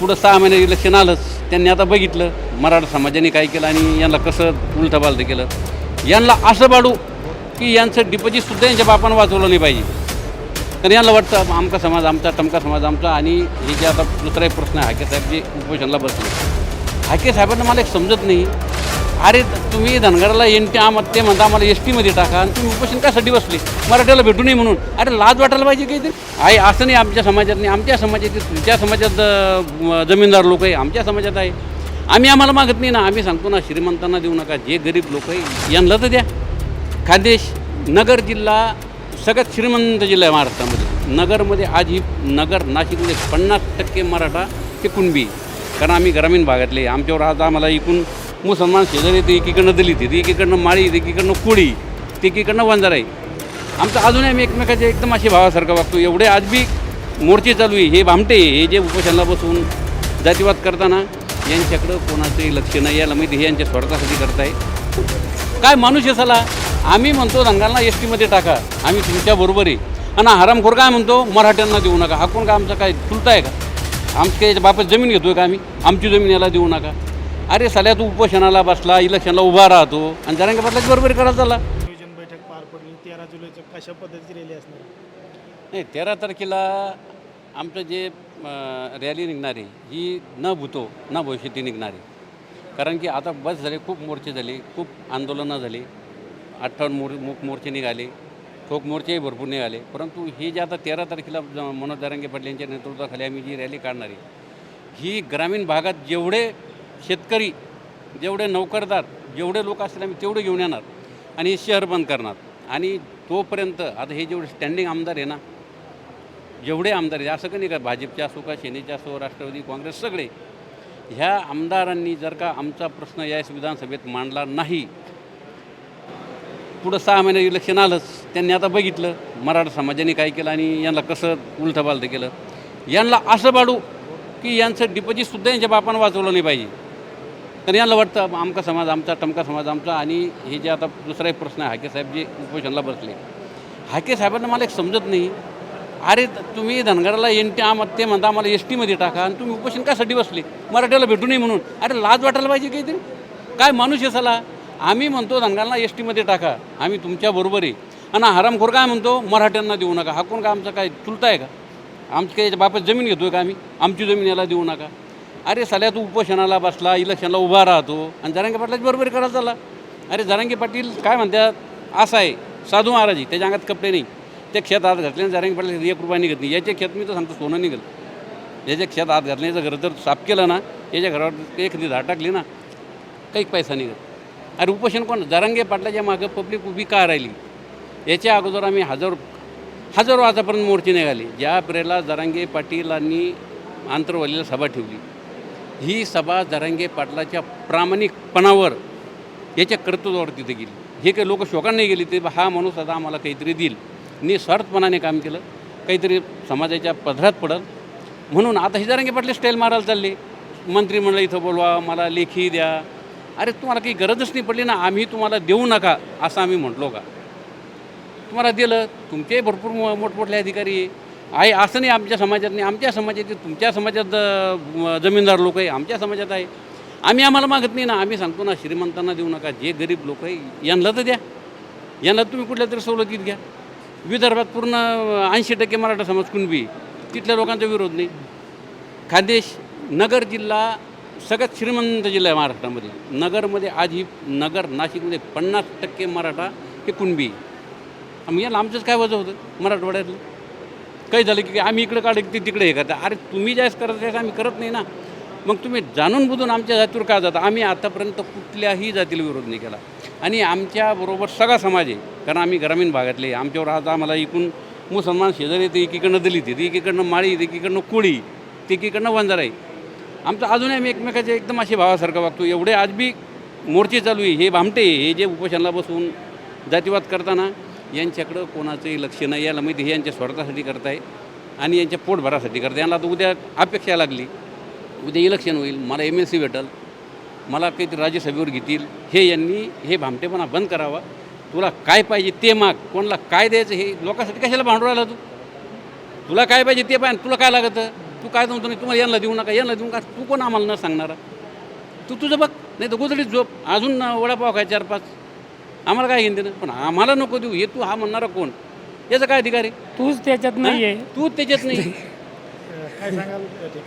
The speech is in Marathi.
पुढं सहा महिने इलेक्शन आलंच. त्यांनी आता बघितलं मराठा समाजाने काय केलं आणि यांना कसं उलटं केलं. यांना असं बाडू की यांचं डिपॉझिटसुद्धा यांच्या बापानं वाचवलं नाही पाहिजे. तर यांना वाटतं आमका समाज आमचा टमका समाज आमचा आणि हे जे आता दुसरा एक प्रश्न आहे हाके साहेब जे उपोषणला बसले. हाके साहेबांना मला एक समजत नाही. अरे तुम्ही धनगराला एन टी आम ते म्हणता आम्हाला एस टीमध्ये टाका आणि तुम्ही उपोषण कशासाठी बसले? मराठ्याला भेटू नये म्हणून. अरे लाज वाटायला पाहिजे काहीतरी आहे असं नाही आमच्या समाजात नाही. आमच्या समाजात तुमच्या समाजात जमीनदार लोक आहे आमच्या समाजात आहे. आम्ही आम्हाला मागत नाही ना. आम्ही सांगतो ना श्रीमंतांना देऊ नका. जे गरीब लोक आहे यांना तर द्या. खादेश नगर जिल्हा सगळ्यात श्रीमंत जिल्हा आहे महाराष्ट्रामध्ये. नगरमध्ये आज ही नगर नाशिकमध्ये पन्नास टक्के मराठा ते कुणबी कारण आम्ही ग्रामीण भागातले आमच्यावर आज आम्हाला एकूण मुसलमान शेजारी येते एकीकडनं दलित येते एकीकडनं माळी येते एकीकडनं कोळी ते एकीकडनं वंजार आहे आमचं अजूनही आम्ही एकमेकाच्या एकदम असे भावासारखं वागतो. एवढे आज बी मोर्चे चालू आहे. हे भामटे हे जे उपोषणाला बसून जातीवाद करताना यांच्याकडं कोणाचंही लक्ष नाही. याला माहिती हे यांच्या स्वार्थासाठी करताय. काय माणूस असाला आम्ही म्हणतो रंगांना एस टीमध्ये टाका. आम्ही तुमच्याबरोबर आहे. आणि हरामखोर काय म्हणतो? मराठ्यांना देऊ नका. हा कोण का आमचा काय चुलता आहे का? आमच्या याच्या जमीन घेतोय का आम्ही? आमची जमीन याला देऊ नका. अरे साल्या तू उपोषणाला बसला इलेक्शनला उभा राहतो. आणि जरांगे पाटलाची बरोबरी करा चालला नियोजन बैठक पार पडली. तेरा जुलैचं कशा पद्धतीची रॅली असणार? नाही तेरा तारखेला आमचं जे रॅली निघणारी ही न भूतो न भविष्यती निघणारी. कारण की आता बस झाले खूप मोर्चे झाले खूप आंदोलनं झाली. अठ्ठावन्न मोर मूक मोर्चे निघाले ठोक मोर्चेही भरपूर निघाले. परंतु हे जे आता तेरा तारखेला मनोज दारंगे पाटील यांच्या नेतृत्वाखाली आम्ही जी रॅली काढणार आहे ही ग्रामीण भागात जेवढे शेतकरी जेवढे नोकरदार जेवढे लोक असतील आम्ही तेवढे घेऊन येणार आणि हे शहर बंद करणार. आणि तोपर्यंत आता हे जेवढे स्टँडिंग आमदार आहे ना जेवढे आमदार आहे असं का नाही का भाजपचे असो का सेनेचे असो राष्ट्रवादी काँग्रेस सगळे ह्या आमदारांनी जर का आमचा प्रश्न या विधानसभेत मांडला नाही पुढं सहा महिने इलेक्शन आलंच त्यांनी आता बघितलं मराठा समाजाने काय केलं आणि यांना कसं उलटं केलं. यांना असं बाडू की यांचं डिपॉझिटसुद्धा यांच्या बापानं वाचवलं नाही पाहिजे. तर यांना वाटतं आमका समाज आमचा टमका समाज आमचा आणि हे जे आता दुसरा एक प्रश्न आहे हाके साहेब जे उपोषणाला बसले. हाके साहेबांना मला एक समजत नाही. अरे तुम्ही धनगराला एन टी आम ते म्हणता आम्हाला एस टीमध्ये टाका आणि तुम्ही उपोषण कासाठी बसले? मराठ्याला भेटू नये म्हणून. अरे लाज वाटायला पाहिजे काहीतरी. काय माणूस असाला आम्ही म्हणतो धनगराला एस टीमध्ये टाका. आम्ही तुमच्याबरोबर आहे. आणि हरामखोर काय म्हणतो? मराठ्यांना देऊ नका. हा कोण का आमचा काय चुलता आहे का? आमच्या याच्या बापात जमीन घेतो आहे का आम्ही? आमची जमीन याला देऊ नका. अरे साल्या तू उपोषणाला बसला इलेक्शनला उभा राहतो. आणि जरांगे पाटलाची बरोबरी करायला चालला. अरे जरांगे पाटील काय म्हणतात असं आहे. साधू महाराजी त्याच्या अंगात कपडे नाही. ते खेत हात घातले आणि जरांगे पाटील एक रुपया निघत नाही. याचे खेत मी तर सांगतो सोनं निघल. याच्या खेत आत घातल्याचं घर जर साफ केलं ना याच्या घरावर एक झाड टाकली ना काही पैसा निघत अरे उपोषण कोण? जरांगे पाटलाच्या मागं पब्लिक उभी का राहिली? याच्या अगोदर आम्ही हजारो हजारो आतापर्यंत मोर्चे निघाले. ज्या प्रेला जरांगे पाटीलांनी आंतरवालीला सभा ठेवली ही सभा जरांगे पाटलाच्या प्रामाणिकपणावर याच्या कर्तृत्वावर तिथे गेली. हे काही लोक शोकाने गेली ते हा माणूस आता आम्हाला काहीतरी देईल. निस्वार्थपणाने काम केलं काहीतरी समाजाच्या पदरात पडल. म्हणून आता हे जरांगे पाटले स्टाईल मारायला चालले. मंत्रिमंडळ इथं बोलवा मला लेखी द्या. अरे तुम्हाला काही गरजच नाही पडली ना आम्ही तुम्हाला देऊ नका असं आम्ही म्हटलो का? तुम्हाला दिलं तुमचे भरपूर मो मोठमोठे अधिकारी आहे. आहे असं नाही आमच्या समाजात नाही. आमच्या समाजात तुमच्या समाजात जमीनदार लोक आहे आमच्या समाजात आहे. आम्ही आम्हाला मागत नाही ना. आम्ही सांगतो ना श्रीमंतांना देऊ नका जे गरीब लोक आहे यांना तर द्या. यांना तुम्ही कुठल्या तरी सवलतीत घ्या. विदर्भात पूर्ण ऐंशी टक्के मराठा समाज कुणबी तिथल्या लोकांचा विरोध नाही. खानदेश नगर जिल्हा सगळ्यात श्रीमंत जिल्हा आहे महाराष्ट्रामध्ये. नगरमध्ये आज ही नगर नाशिकमध्ये पन्नास टक्के मराठा हे कुणबी मग याला आमचंच काय वजन होतं? मराठवाड्यातलं. काही झालं की आम्ही इकडे काढ ते तिकडे हे करता अरे तुम्ही जास्त करत आहे आम्ही करत नाही ना. मग तुम्ही जाणून बुजून आमच्या जातीवर का जाता? आम्ही आतापर्यंत कुठल्याही जातीला विरोध नाही केला. आणि आमच्याबरोबर सगळा समाज आहे. कारण आम्ही ग्रामीण भागातले आमच्यावर आज आम्हाला इकून मुसलमान शेजारी येते एकीकडनं दलित येते एकीकडनं माळी येते एकीकडनं कोळी ते एकीकडनं वंजारा आहे आमचं अजूनही आम्ही एकमेकाचे एकदम असे भावासारखं वागतो. एवढे आज बी मोर्चे चालू आहे. हे भामटे हे जे उपोषणाला बसून जातीवाद करताना यांच्याकडं कोणाचंही लक्ष नाही. यायला माहिती हे यांच्या स्वार्थासाठी करताय आणि यांच्या पोटभरासाठी करताय. यांना आता उद्या अपेक्षा लागली. उद्या इलेक्शन होईल. मला एम एस सी भेटल. मला काहीतरी राज्यसभेवर घेतील. हे यांनी हे भामटेपणा बंद करावा. तुला काय पाहिजे ते माग. कोणाला काय द्यायचं हे लोकांसाठी कशाला भांडू राहिला तू? तुला काय पाहिजे ते पाहिजे तुला काय लागतं? तू काय म्हणतो नाही तुम्हाला यांना देऊ नका यांना देऊ नका. तू कोण आम्हाला न सांगणारा? तू तुझं बघ. नाही तर गोदडीत झोप. अजून वडापाव काय चार पाच आम्हाला काय घेऊन देणं पण आम्हाला नको देऊ. हे तू हा म्हणणारा कोण? याचा काय अधिकार आहे? तूच त्याच्यात नाही आहे तू त्याच्यात नाही